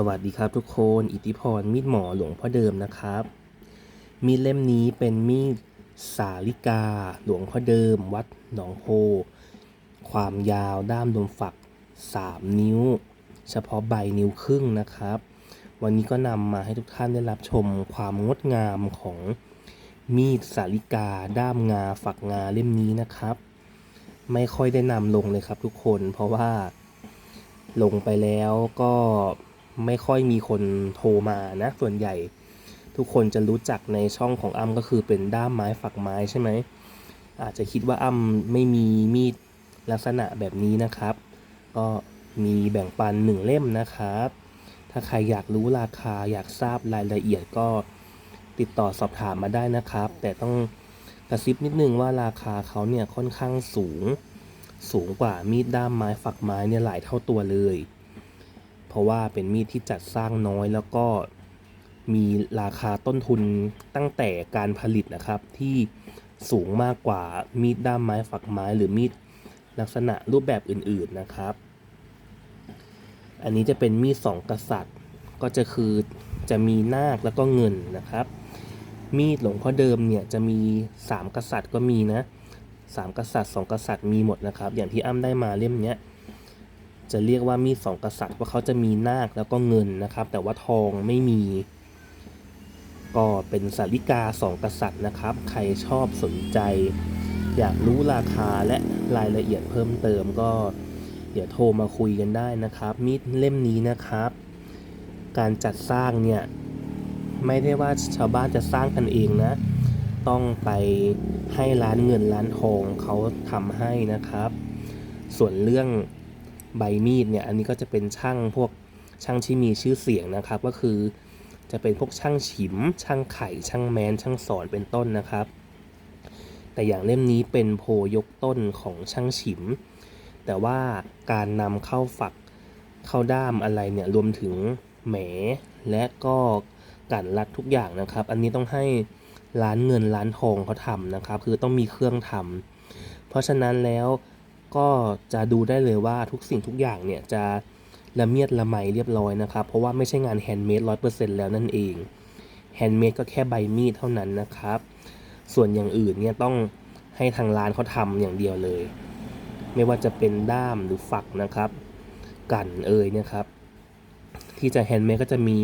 สวัสดีครับทุกคน อิทธิพรมีดหมอหลวงพ่อเดิมนะครับ มีดเล่มนี้เป็นมีดสาลิกา หลวงพ่อเดิม วัดหนองโพ ความยาวด้ามลมฝัก 3 นิ้ว เฉพาะใบนิ้วครึ่งนะครับ วันนี้ก็นำมาให้ทุกท่านได้รับชมความงดงามของมีดสาลิกา ด้ามงาฝักงาเล่มนี้นะครับ ไม่ค่อยได้นำลงเลยครับทุกคนเพราะว่าลงไปแล้วก็ ไม่ค่อยมีคนโทรมานะส่วนใหญ่ ทุกคนจะรู้จักในช่องของอ้ำก็คือเป็นด้ามไม้ฝักไม้ใช่ไหมอาจจะคิดว่าอ้ำไม่มีมีดลักษณะแบบนี้นะครับ ก็มีแบ่งปันหนึ่งเล่มนะครับ ถ้าใครอยากรู้ราคาอยากทราบรายละเอียดก็ติดต่อสอบถามมาได้นะครับ แต่ต้องกระซิบนิดนึงว่าราคาเขาเนี่ยค่อนข้างสูง สูงกว่ามีดด้ามไม้ฝักไม้เนี่ยหลายเท่าตัวเลย ราะว่าเป็นมีดที่จัดสร้างน้อยแล้วก็มีราคาต้นทุนตั้งแต่การผลิตนะครับที่สูงมากกว่ามีดด้ามไม้ฝักไม้หรือมีดลักษณะรูปแบบอื่นๆนะครับ อันนี้จะเป็นมีดสองกษัตริย์ ก็จะคือจะมีนาคแล้วก็เงินนะครับ มีดหลวงพ่อเดิมเนี่ยจะมีสามกษัตริย์ก็มีนะสามกษัตริย์สองกษัตริย์มีหมดนะครับ อย่างที่อ้ำได้มาเล่มเนี้ย จะเรียกว่ามีดสองกษัตริย์เพราะเขาจะมีนาคแล้วก็เงินนะครับ แต่ว่าทองไม่มี ก็เป็นสาริกาสองกษัตริย์นะครับ ใครชอบสนใจ อยากรู้ราคาและรายละเอียดเพิ่มเติมก็เดี๋ยวโทรมาคุยกันได้นะครับ มีดเล่มนี้นะครับ การจัดสร้างเนี่ยไม่ได้ว่าชาวบ้านจะสร้างกันเองนะ ต้องไปให้ร้านเงินร้านทองเขาทำให้นะครับ ส่วนเรื่อง ใบมีดเนี่ยอันนี้ก็จะเป็นช่างพวกช่างที่มีชื่อเสียงนะครับ ก็คือจะเป็นพวกช่างฉิม ช่างไข่ ช่างแมน ช่างสอนเป็นต้นนะครับ แต่อย่างเล่มนี้เป็นโพยกต้นของช่างฉิม แต่ว่าการนำเข้าฝักเข้าด้ามอะไรเนี่ยรวมถึงแหมและก็กันรัดทุกอย่างนะครับ อันนี้ต้องให้ร้านเงินร้านทองเขาทำนะครับ คือต้องมีเครื่องทำเพราะฉะนั้นแล้ว ก็จะดูได้เลยว่าทุกสิ่งทุกอย่างเนี่ยจะละเมียดละไมเรียบร้อยนะครับ เพราะว่าไม่ใช่งานแฮนด์เมดร้อยเปอร์เซ็นต์แล้วนั่นเองแฮนด์เมดก็แค่ใบมีดเท่านั้นนะครับ ส่วนอย่างอื่นเนี่ยต้องให้ทางร้านเขาทำอย่างเดียวเลย ไม่ว่าจะเป็นด้ามหรือฝักนะครับ กันเอ่ยเนะครับ ที่จะแฮนด์เมดก็จะมี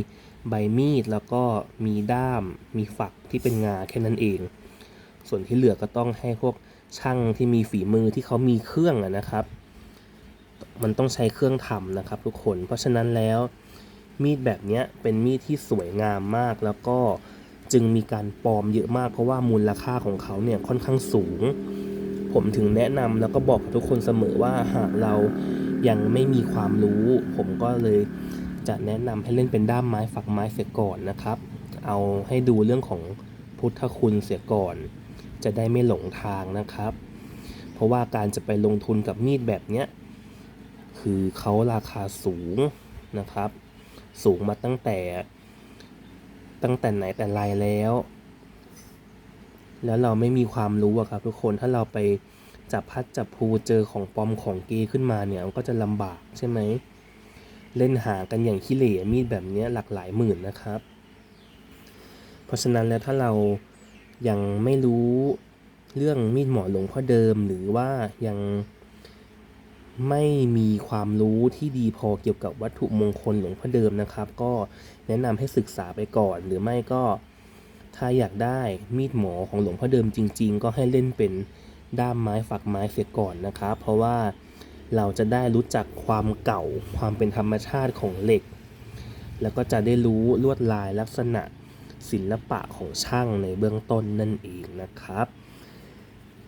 ใบมีดแล้วก็มีด้าม มีฝักที่เป็นงาแค่นั้นเอง ส่วนที่เหลือก็ต้องให้พวกช่างที่มีฝีมือที่เขามีเครื่องนะครับ มันต้องใช้เครื่องทำนะครับ ทุกคน เพราะฉะนั้นแล้วมีดแบบนี้เป็นมีดที่สวยงามมากแล้วก็จึงมีการปลอมเยอะมากเพราะว่ามูลค่าของเขาเนี่ยค่อนข้างสูง ผมถึงแนะนำแล้วก็บอกกับทุกคนเสมอว่าหากเรายังไม่มีความรู้ ผมก็เลยจะแนะนำให้เล่นเป็นด้ามไม้ฝักไม้เสียก่อนนะครับ เอาให้ดูเรื่องของพุทธคุณเสียก่อน จะได้ไม่หลงทางนะครับ เพราะว่าการจะไปลงทุนกับมีดแบบเนี้ยคือเขาราคาสูงนะครับ สูงมาตั้งแต่ ตั้งแต่ไหนแต่ไรแล้ว แล้วเราไม่มีความรู้อะครับทุกคนถ้าเราไปจับพัดจับภูเจอของปลอมของเกขึ้นมาเนี่ยมันก็จะลำบากใช่ไหมเล่นหากันอย่างขี้เหร่มีดแบบนี้หลักหลายหมื่นนะครับ เพราะฉะนั้นแล้วถ้าเรา ยังไม่รู้เรื่องมีดหมอหลวงพ่อเดิม หรือว่ายังไม่มีความรู้ที่ดีพอเกี่ยวกับวัตถุมงคลหลวงพ่อเดิมนะครับ ก็แนะนำให้ศึกษาไปก่อน หรือไม่ก็ถ้าอยากได้มีดหมอของหลวงพ่อเดิมจริง ๆ ก็ให้เล่นเป็นด้ามไม้ฝักไม้เสียก่อนนะครับ เพราะว่าเราจะได้รู้จักความเก่าความเป็นธรรมชาติของเหล็ก แล้วก็จะได้รู้ลวดลายลักษณะ ศิลปะของช่างในเบื้องต้นนั่นเองนะครับ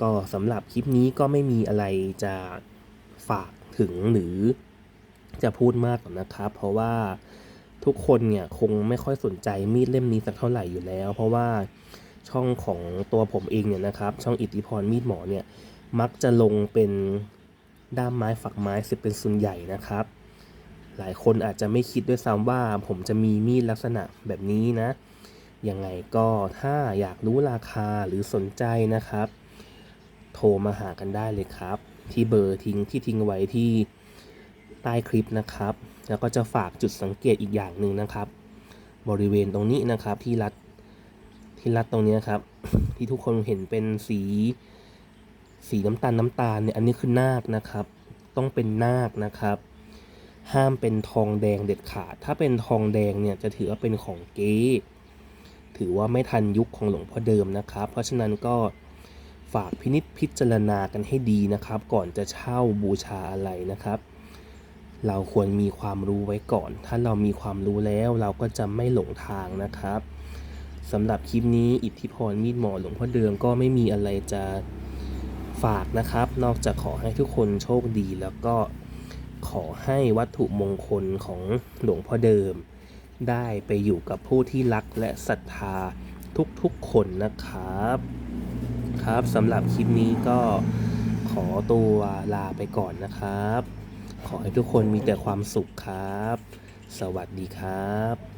ก็สำหรับคลิปนี้ก็ไม่มีอะไรจะฝากถึงหรือจะพูดมากนะครับ เพราะว่าทุกคนเนี่ยคงไม่ค่อยสนใจมีดเล่มนี้สักเท่าไหร่อยู่แล้ว เพราะว่าช่องของตัวผมเองเนี่ยนะครับ ช่องอิทธิพรมีดหมอเนี่ยมักจะลงเป็นด้ามไม้ฝักไม้สิเป็นส่วนใหญ่นะครับ หลายคนอาจจะไม่คิดด้วยซ้ำว่าผมจะมีมีดลักษณะแบบนี้นะ ยังไงก็ถ้าอยากรู้ราคาหรือสนใจนะครับ โทรมาหากันได้เลยครับ ที่เบอร์ทิ้งที่ทิ้งไว้ที่ใต้คลิปนะครับ แล้วก็จะฝากจุดสังเกตอีกอย่างหนึ่งนะครับ บริเวณตรงนี้นะครับที่รัดที่รัดตรงนี้ครับ ที่ทุกคนเห็นเป็นสีสีน้ำตาลน้ำตาลเนี่ยอันนี้คือนาคนะครับ ต้องเป็นนาคนะครับ ห้ามเป็นทองแดงเด็ดขาด ถ้าเป็นทองแดงเนี่ยจะถือว่าเป็นของเก๊ ถือว่าไม่ทันยุคของหลวงพ่อเดิมนะครับ เพราะฉะนั้นก็ฝากพินิจพิจารณากันให้ดีนะครับ ก่อนจะเช่าบูชาอะไรนะครับ เราควรมีความรู้ไว้ก่อน ถ้าเรามีความรู้แล้วเราก็จะไม่หลงทางนะครับสำหรับคลิปนี้อิทธิพรมีดหมอหลวงพ่อเดิมก็ไม่มีอะไรจะฝากนะครับ นอกจากขอให้ทุกคนโชคดีแล้วก็ขอให้วัตถุมงคลของหลวงพ่อเดิม ได้ไปอยู่กับผู้ที่รักและศรัทธาทุกๆคนนะครับ ครับสำหรับคลิปนี้ก็ขอตัวลาไปก่อนนะครับ ขอให้ทุกคนมีแต่ความสุขครับ สวัสดีครับ